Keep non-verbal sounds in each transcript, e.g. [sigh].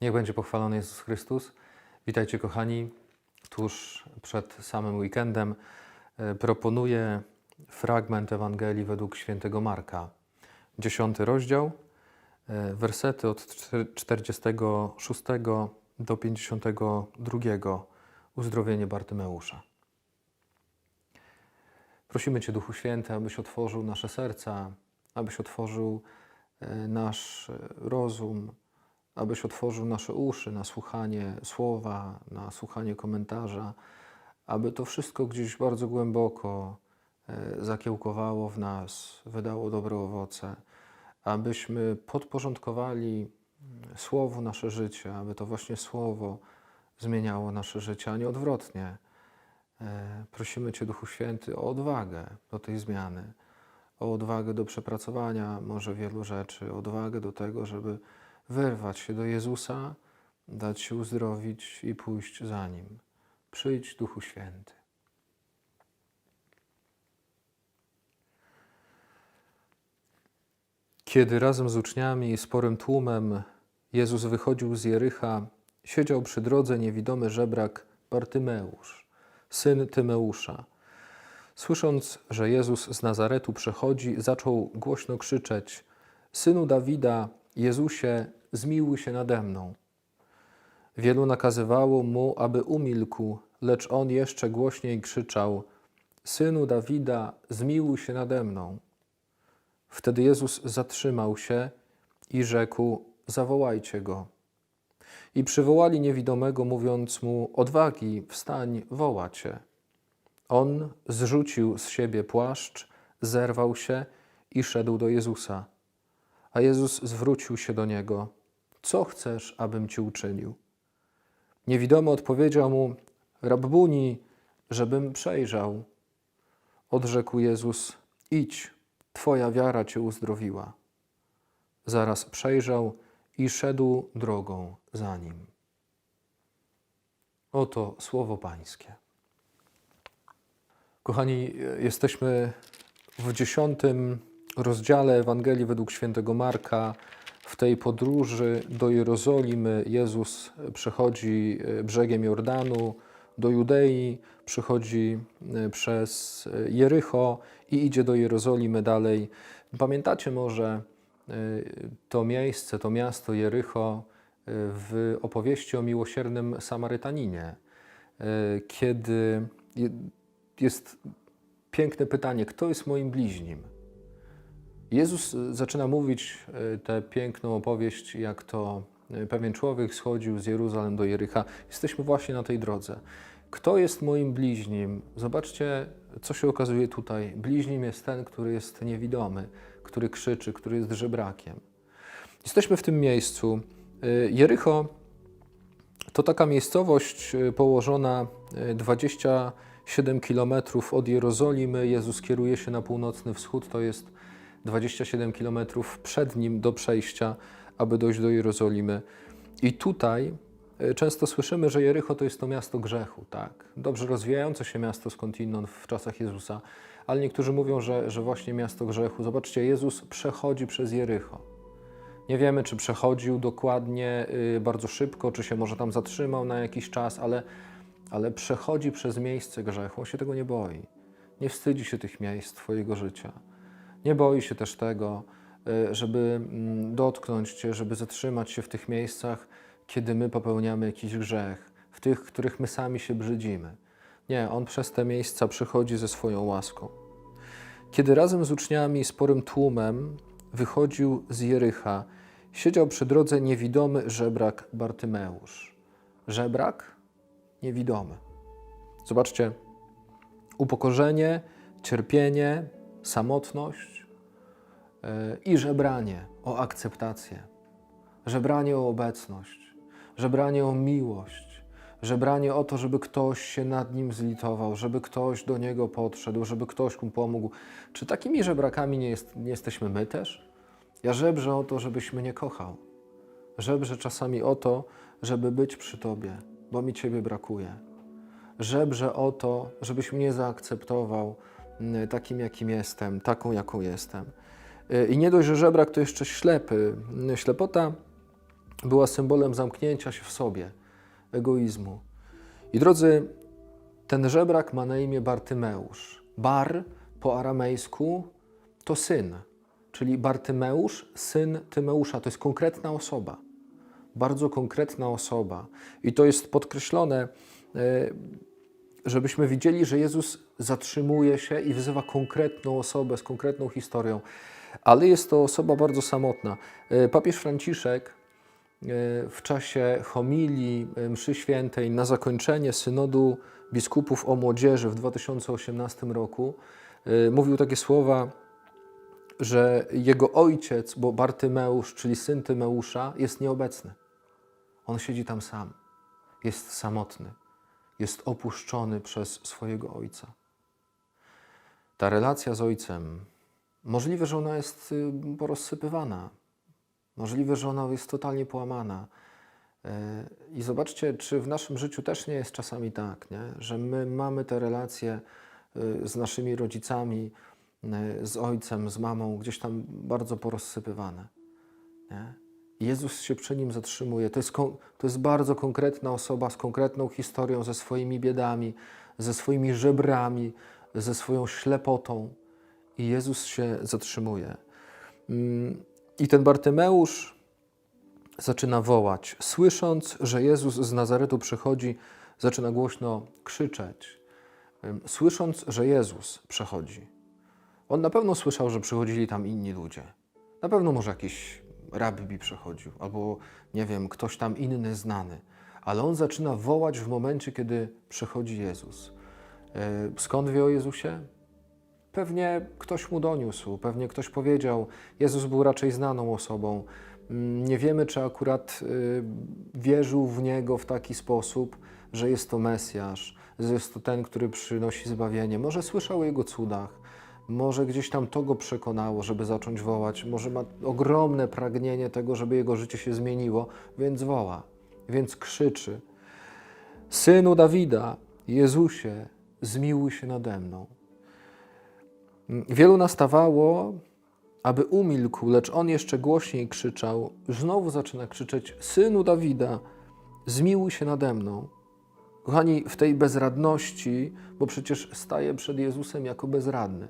Niech będzie pochwalony Jezus Chrystus. Witajcie, kochani. Tuż przed samym weekendem e, proponuję fragment Ewangelii według świętego Marka. Dziesiąty rozdział, e, wersety od czter- 46 do 52. Uzdrowienie Bartymeusza. Prosimy Cię, Duchu Święty, abyś otworzył nasze serca, abyś otworzył e, nasz rozum, abyś otworzył nasze uszy na słuchanie słowa, na słuchanie komentarza, aby to wszystko gdzieś bardzo głęboko e, zakiełkowało w nas, wydało dobre owoce, abyśmy podporządkowali mm, Słowu nasze życie, aby to właśnie Słowo zmieniało nasze życie, a nie odwrotnie. E, Prosimy Cię, Duchu Święty, o odwagę do tej zmiany, o odwagę do przepracowania może wielu rzeczy, odwagę do tego, żeby wyrwać się do Jezusa, dać się uzdrowić i pójść za Nim. Przyjdź, Duchu Święty. Kiedy razem z uczniami i sporym tłumem Jezus wychodził z Jericha, siedział przy drodze niewidomy żebrak Bartymeusz, syn Tymeusza. Słysząc, że Jezus z Nazaretu przechodzi, zaczął głośno krzyczeć: Synu Dawida, Jezusie, zmiłuj się nade mną. Wielu nakazywało mu, aby umilkł, lecz on jeszcze głośniej krzyczał: Synu Dawida, zmiłuj się nade mną. Wtedy Jezus zatrzymał się i rzekł: Zawołajcie go. I przywołali niewidomego, mówiąc mu: Odwagi, wstań, woła cię. On zrzucił z siebie płaszcz, zerwał się i szedł do Jezusa. A Jezus zwrócił się do niego: Co chcesz, abym ci uczynił? Niewidomy odpowiedział mu: Rabbuni, żebym przejrzał. Odrzekł Jezus: Idź, twoja wiara cię uzdrowiła. Zaraz przejrzał i szedł drogą za nim. Oto słowo Pańskie. Kochani, jesteśmy w dziesiątym rozdziale Ewangelii według świętego Marka. W tej podróży do Jerozolimy Jezus przechodzi brzegiem Jordanu do Judei, przychodzi przez Jericho i idzie do Jerozolimy dalej. Pamiętacie może to miejsce, to miasto Jericho w opowieści o miłosiernym Samarytaninie, kiedy je- jest piękne pytanie, kto jest moim bliźnim? Jezus y, zaczyna mówić y, tę piękną opowieść, jak to y, pewien człowiek schodził z Jeruzalem do Jericha. Jesteśmy właśnie na tej drodze. Kto jest moim bliźnim? Zobaczcie, co się okazuje tutaj. Bliźnim jest ten, który jest niewidomy, który krzyczy, który jest żebrakiem. Jesteśmy w tym miejscu. Jericho to taka miejscowość położona y, 27 km od Jerozolimy. Jezus kieruje się na północny wschód, to jest 27 km przed nim do przejścia, aby dojść do Jerozolimy. I tutaj y, często słyszymy, że Jericho to jest to miasto grzechu, tak? Dobrze rozwijające się miasto skądinąd w czasach Jezusa, ale niektórzy mówią, że, że właśnie miasto grzechu. Zobaczcie, Jezus przechodzi przez Jericho. Nie wiemy, czy przechodził dokładnie y, bardzo szybko, czy się może tam zatrzymał na jakiś czas, ale, ale przechodzi przez miejsce grzechu. On się tego nie boi. Nie wstydzi się tych miejsc Twojego życia. Nie boi się też tego, y, żeby mm, dotknąć Cię, żeby zatrzymać się w tych miejscach, kiedy my popełniamy jakiś grzech, w tych, których my sami się brzydzimy. Nie, On przez te miejsca przychodzi ze swoją łaską. Kiedy razem z uczniami sporym tłumem wychodził z Jericha, siedział przy drodze niewidomy żebrak Bartymeusz. Żebrak? Niewidomy. Zobaczcie, upokorzenie, cierpienie, samotność yy, i żebranie o akceptację, żebranie o obecność, żebranie o miłość, żebranie o to, żeby ktoś się nad nim zlitował, żeby ktoś do niego podszedł, żeby ktoś mu pomógł. Czy takimi żebrakami nie, jest, nie jesteśmy my też? Ja żebrzę o to, żebyś mnie kochał. Żebrzę czasami o to, żeby być przy Tobie, bo mi Ciebie brakuje. Żebrzę o to, żebyś mnie zaakceptował takim, jakim jestem, taką, jaką jestem. Y, I nie dość, że żebrak to jeszcze ślepy. Mm, Ślepota była symbolem zamknięcia się w sobie, egoizmu. I drodzy, ten żebrak ma na imię Bartymeusz. Bar po aramejsku to syn, czyli Bartymeusz, syn Tymeusza. To jest konkretna osoba, bardzo konkretna osoba. I to jest podkreślone, e, żebyśmy widzieli, że Jezus zatrzymuje się i wzywa konkretną osobę z konkretną historią, ale jest to osoba bardzo samotna. E, Papież Franciszek e, w czasie homilii e, mszy świętej na zakończenie synodu biskupów o młodzieży w 2018 roku mówił takie słowa, że jego ojciec, bo Bartymeusz, czyli syn Tymeusza, jest nieobecny. On siedzi tam sam, jest samotny, jest opuszczony przez swojego ojca. Ta relacja z ojcem, możliwe, że ona jest y, porozsypywana, możliwe, że ona jest totalnie połamana. E, I zobaczcie, czy w naszym życiu też nie jest czasami tak, nie? że my mamy te relacje y, z naszymi rodzicami, y, z ojcem, z mamą, gdzieś tam bardzo porozsypywane. Nie? Jezus się przy nim zatrzymuje. To jest, to jest bardzo konkretna osoba z konkretną historią, ze swoimi biedami, ze swoimi żebrami, ze swoją ślepotą. I Jezus się zatrzymuje. Mm, I ten Bartymeusz zaczyna wołać. Słysząc, że Jezus z Nazaretu przychodzi, zaczyna głośno krzyczeć. Słysząc, że Jezus przechodzi. On na pewno słyszał, że przychodzili tam inni ludzie. Na pewno może jakiś rabbi przechodził, albo nie wiem, ktoś tam inny znany. Ale on zaczyna wołać w momencie, kiedy przychodzi Jezus. E, Skąd wie o Jezusie? Pewnie ktoś mu doniósł, pewnie ktoś powiedział. Jezus był raczej znaną osobą. Mm, Nie wiemy, czy akurat y, wierzył w niego w taki sposób, że jest to Mesjasz, że jest to ten, który przynosi zbawienie. Może słyszał o jego cudach, może gdzieś tam to go przekonało, żeby zacząć wołać. Może ma ogromne pragnienie tego, żeby jego życie się zmieniło, więc woła, więc krzyczy. Synu Dawida, Jezusie, zmiłuj się nade mną. Wielu nastawało, aby umilkł, lecz on jeszcze głośniej krzyczał. Znowu zaczyna krzyczeć: Synu Dawida, zmiłuj się nade mną. Kochani, w tej bezradności, bo przecież staje przed Jezusem jako bezradny.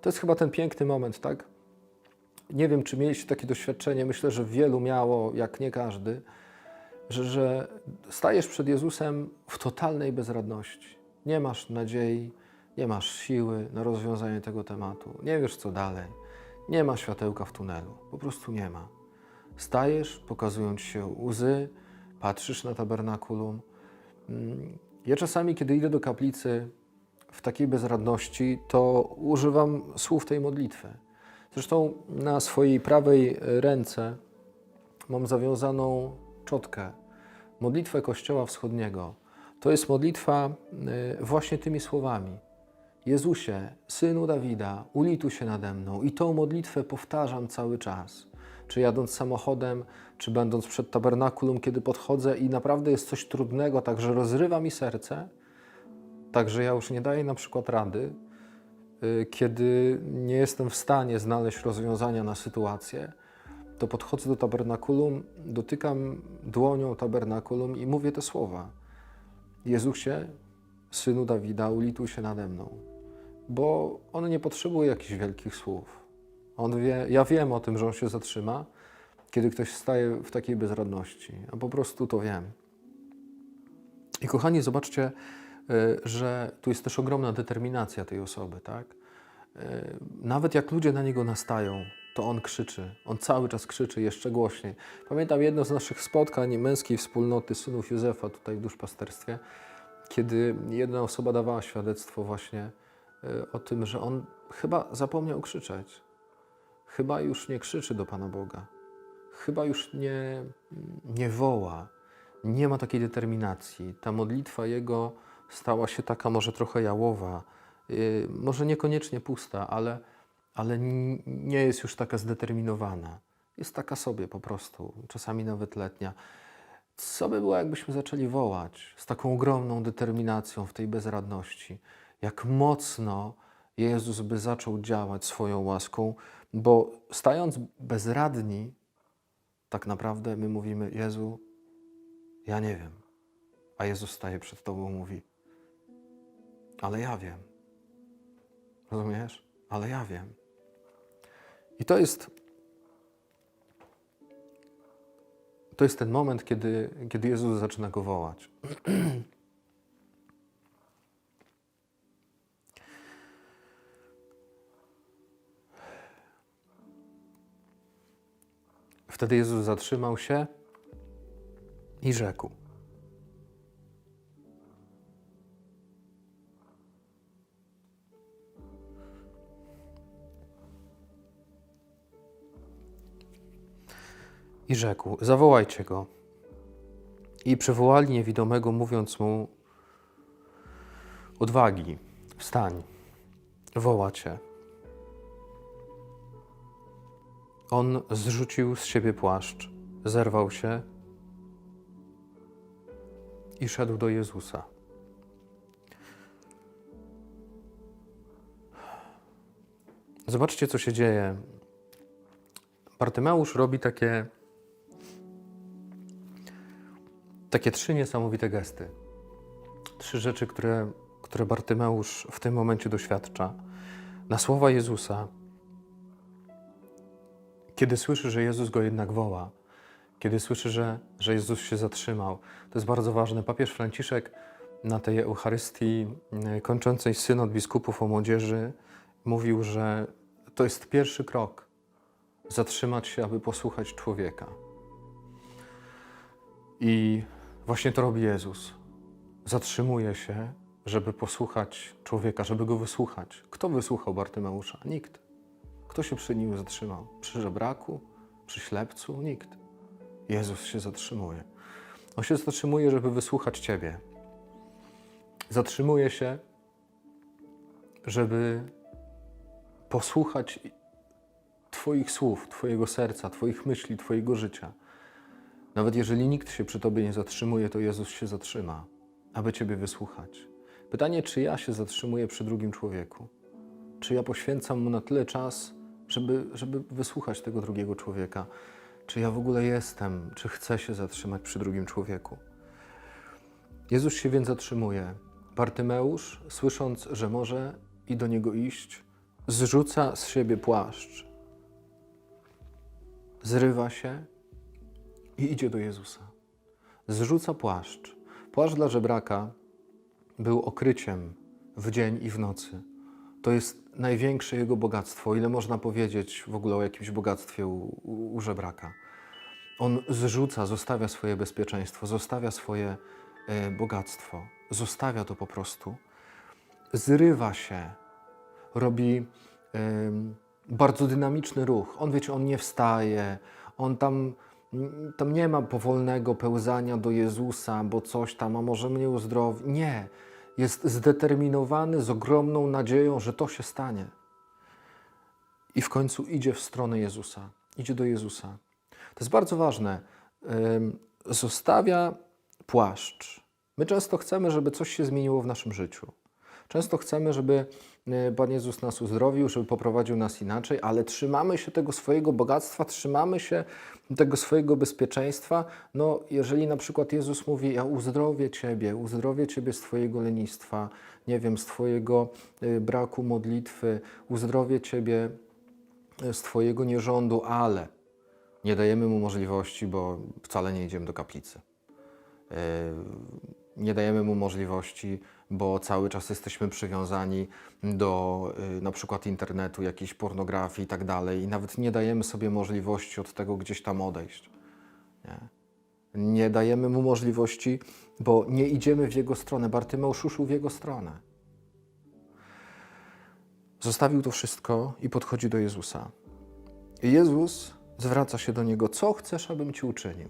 To jest chyba ten piękny moment, tak? Nie wiem, czy mieliście takie doświadczenie, myślę, że wielu miało, jak nie każdy, że, że stajesz przed Jezusem w totalnej bezradności. Nie masz nadziei, nie masz siły na rozwiązanie tego tematu, nie wiesz co dalej, nie ma światełka w tunelu, po prostu nie ma. Stajesz, pokazując się łzy, patrzysz na tabernakulum. Mm, Ja czasami, kiedy idę do kaplicy w takiej bezradności, to używam słów tej modlitwy. Zresztą na swojej prawej ręce mam zawiązaną czotkę, modlitwę Kościoła Wschodniego. To jest modlitwa y, właśnie tymi słowami. Jezusie, Synu Dawida, ulituj się nade mną. I tą modlitwę powtarzam cały czas. Czy jadąc samochodem, czy będąc przed tabernakulum, kiedy podchodzę i naprawdę jest coś trudnego, tak że rozrywa mi serce, tak że ja już nie daję na przykład rady, y, kiedy nie jestem w stanie znaleźć rozwiązania na sytuację, to podchodzę do tabernakulum, dotykam dłonią tabernakulum i mówię te słowa. Jezusie, Synu Dawida, ulituj się nade mną. Bo on nie potrzebuje jakichś wielkich słów. On wie, ja wiem o tym, że on się zatrzyma, kiedy ktoś staje w takiej bezradności. A po prostu to wiem. I kochani, zobaczcie, y, że tu jest też ogromna determinacja tej osoby, tak? Y, Nawet jak ludzie na niego nastają, to on krzyczy. On cały czas krzyczy jeszcze głośniej. Pamiętam jedno z naszych spotkań męskiej wspólnoty synów Józefa tutaj w duszpasterstwie, kiedy jedna osoba dawała świadectwo właśnie y, o tym, że on chyba zapomniał krzyczeć. Chyba już nie krzyczy do Pana Boga. Chyba już nie, nie woła. Nie ma takiej determinacji. Ta modlitwa jego stała się taka może trochę jałowa, yy, może niekoniecznie pusta, ale, ale nie jest już taka zdeterminowana. Jest taka sobie po prostu, czasami nawet letnia. Co by było, jakbyśmy zaczęli wołać z taką ogromną determinacją w tej bezradności? Jak mocno Jezus by zaczął działać swoją łaską, bo stając bezradni, tak naprawdę my mówimy: Jezu, ja nie wiem. A Jezus staje przed Tobą i mówi: Ale ja wiem. Rozumiesz? Ale ja wiem. I to jest. To jest ten moment, kiedy, kiedy Jezus zaczyna go wołać. [clears throat] Wtedy Jezus zatrzymał się i rzekł: I rzekł: Zawołajcie go. I przywołali niewidomego, mówiąc mu: Odwagi, wstań, woła cię. On zrzucił z siebie płaszcz, zerwał się i szedł do Jezusa. Zobaczcie, co się dzieje. Bartymeusz robi takie, takie trzy niesamowite gesty. Trzy rzeczy, które, które Bartymeusz w tym momencie doświadcza. Na słowa Jezusa, kiedy słyszy, że Jezus go jednak woła, kiedy słyszy, że, że Jezus się zatrzymał, to jest bardzo ważne. Papież Franciszek na tej Eucharystii y, kończącej synod biskupów o młodzieży mówił, że to jest pierwszy krok zatrzymać się, aby posłuchać człowieka. I właśnie to robi Jezus. Zatrzymuje się, żeby posłuchać człowieka, żeby go wysłuchać. Kto wysłuchał Bartymeusza? Nikt. Kto się przy nim zatrzymał? Przy żebraku? Przy ślepcu? Nikt. Jezus się zatrzymuje. On się zatrzymuje, żeby wysłuchać Ciebie. Zatrzymuje się, żeby posłuchać Twoich słów, Twojego serca, Twoich myśli, Twojego życia. Nawet jeżeli nikt się przy Tobie nie zatrzymuje, to Jezus się zatrzyma, aby Ciebie wysłuchać. Pytanie, czy ja się zatrzymuję przy drugim człowieku? Czy ja poświęcam mu na tyle czas, żeby, żeby wysłuchać tego drugiego człowieka? Czy ja w ogóle jestem, czy chcę się zatrzymać przy drugim człowieku? Jezus się więc zatrzymuje. Bartymeusz, słysząc, że może i do niego iść, zrzuca z siebie płaszcz, zrywa się i idzie do Jezusa. Zrzuca płaszcz. Płaszcz dla żebraka był okryciem w dzień i w nocy. To jest największe jego bogactwo, ile można powiedzieć w ogóle o jakimś bogactwie u, u, u żebraka. On zrzuca, zostawia swoje bezpieczeństwo, zostawia swoje e, bogactwo, zostawia to po prostu, zrywa się, robi bardzo dynamiczny ruch. On, wiecie, on nie wstaje, on tam, tam nie ma powolnego pełzania do Jezusa, bo coś tam, a może mnie uzdrowi. Nie. Jest zdeterminowany z ogromną nadzieją, że to się stanie. I w końcu idzie w stronę Jezusa. Idzie do Jezusa. To jest bardzo ważne. Zostawia płaszcz. My często chcemy, żeby coś się zmieniło w naszym życiu. Często chcemy, żeby y, Pan Jezus nas uzdrowił, żeby poprowadził nas inaczej, ale trzymamy się tego swojego bogactwa, trzymamy się tego swojego bezpieczeństwa. No, jeżeli na przykład Jezus mówi: Ja uzdrowię Ciebie, uzdrowię Ciebie z Twojego lenistwa, nie wiem, z Twojego y, braku modlitwy, uzdrowię Ciebie y, z Twojego nierządu, ale nie dajemy mu możliwości, bo wcale nie idziemy do kaplicy. Nie dajemy mu możliwości, bo cały czas jesteśmy przywiązani do yy, na przykład internetu, jakiejś pornografii i tak dalej, i nawet nie dajemy sobie możliwości od tego gdzieś tam odejść. Nie, nie dajemy mu możliwości, bo nie idziemy w jego stronę. Bartymeusz ruszył w jego stronę. Zostawił to wszystko i podchodzi do Jezusa. I Jezus zwraca się do niego: Co chcesz, abym ci uczynił?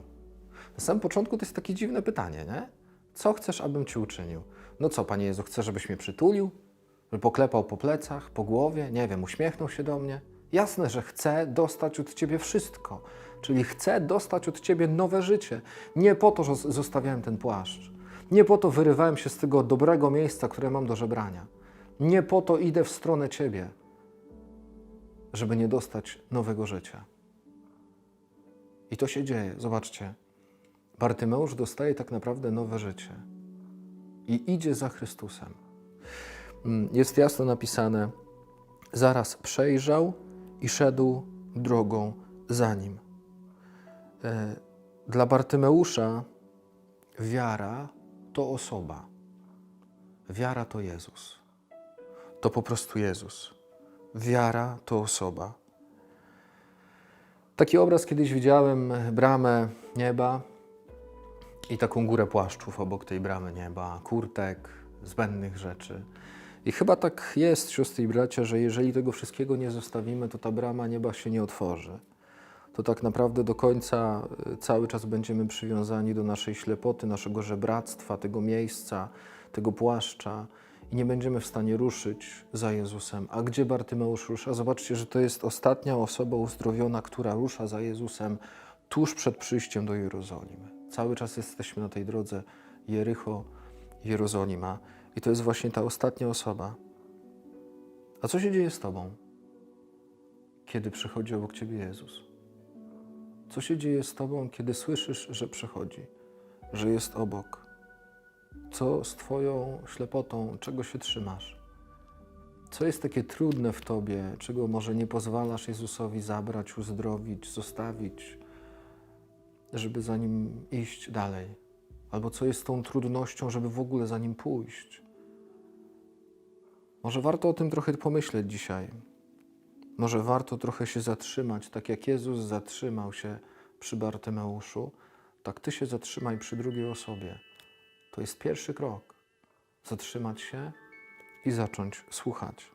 Na samym początku to jest takie dziwne pytanie, nie? Co chcesz, abym ci uczynił? No co, Panie Jezu, chcesz, żebyś mnie przytulił? Żeby poklepał po plecach, po głowie? Nie wiem, uśmiechnął się do mnie? Jasne, że chcę dostać od Ciebie wszystko. Czyli chcę dostać od Ciebie nowe życie. Nie po to, że zostawiałem ten płaszcz. Nie po to wyrywałem się z tego dobrego miejsca, które mam do żebrania. Nie po to idę w stronę Ciebie, żeby nie dostać nowego życia. I to się dzieje. Zobaczcie. Bartymeusz dostaje tak naprawdę nowe życie i idzie za Chrystusem. Mm, Jest jasno napisane: zaraz przejrzał i szedł drogą za nim. E, Dla Bartymeusza wiara to osoba. Wiara to Jezus. To po prostu Jezus. Wiara to osoba. Taki obraz kiedyś widziałem, bramę nieba i taką górę płaszczów obok tej bramy nieba, kurtek, zbędnych rzeczy. I chyba tak jest, siostry i bracia, że jeżeli tego wszystkiego nie zostawimy, to ta brama nieba się nie otworzy. To tak naprawdę do końca y, cały czas będziemy przywiązani do naszej ślepoty, naszego żebractwa, tego miejsca, tego płaszcza i nie będziemy w stanie ruszyć za Jezusem. A gdzie Bartymeusz rusza? Zobaczcie, że to jest ostatnia osoba uzdrowiona, która rusza za Jezusem tuż przed przyjściem do Jerozolimy. Cały czas jesteśmy na tej drodze Jericho, Jerozolima i to jest właśnie ta ostatnia osoba. A co się dzieje z Tobą, kiedy przychodzi obok Ciebie Jezus? Co się dzieje z Tobą, kiedy słyszysz, że przychodzi, że jest obok? Co z Twoją ślepotą, czego się trzymasz? Co jest takie trudne w Tobie, czego może nie pozwalasz Jezusowi zabrać, uzdrowić, zostawić, żeby za Nim iść dalej? Albo co jest tą trudnością, żeby w ogóle za Nim pójść? Może warto o tym trochę pomyśleć dzisiaj. Może warto trochę się zatrzymać, tak jak Jezus zatrzymał się przy Bartymeuszu, tak Ty się zatrzymaj przy drugiej osobie. To jest pierwszy krok. Zatrzymać się i zacząć słuchać.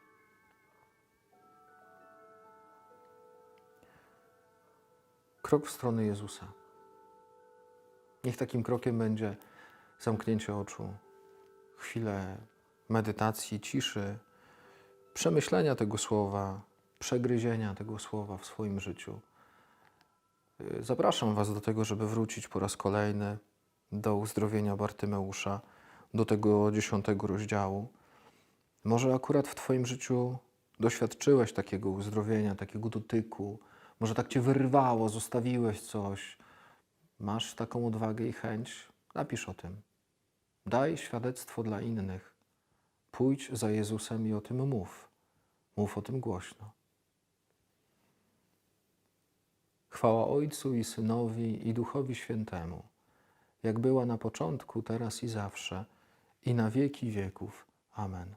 Krok w stronę Jezusa. Niech takim krokiem będzie zamknięcie oczu, chwilę medytacji, ciszy, przemyślenia tego słowa, przegryzienia tego słowa w swoim życiu. Y, Zapraszam Was do tego, żeby wrócić po raz kolejny do uzdrowienia Bartymeusza, do tego dziesiątego rozdziału. Może akurat w Twoim życiu doświadczyłeś takiego uzdrowienia, takiego dotyku, może tak Cię wyrwało, zostawiłeś coś. Masz taką odwagę i chęć? Napisz o tym. Daj świadectwo dla innych. Pójdź za Jezusem i o tym mów. Mów o tym głośno. Chwała Ojcu i Synowi i Duchowi Świętemu, jak była na początku, teraz i zawsze, i na wieki wieków. Amen.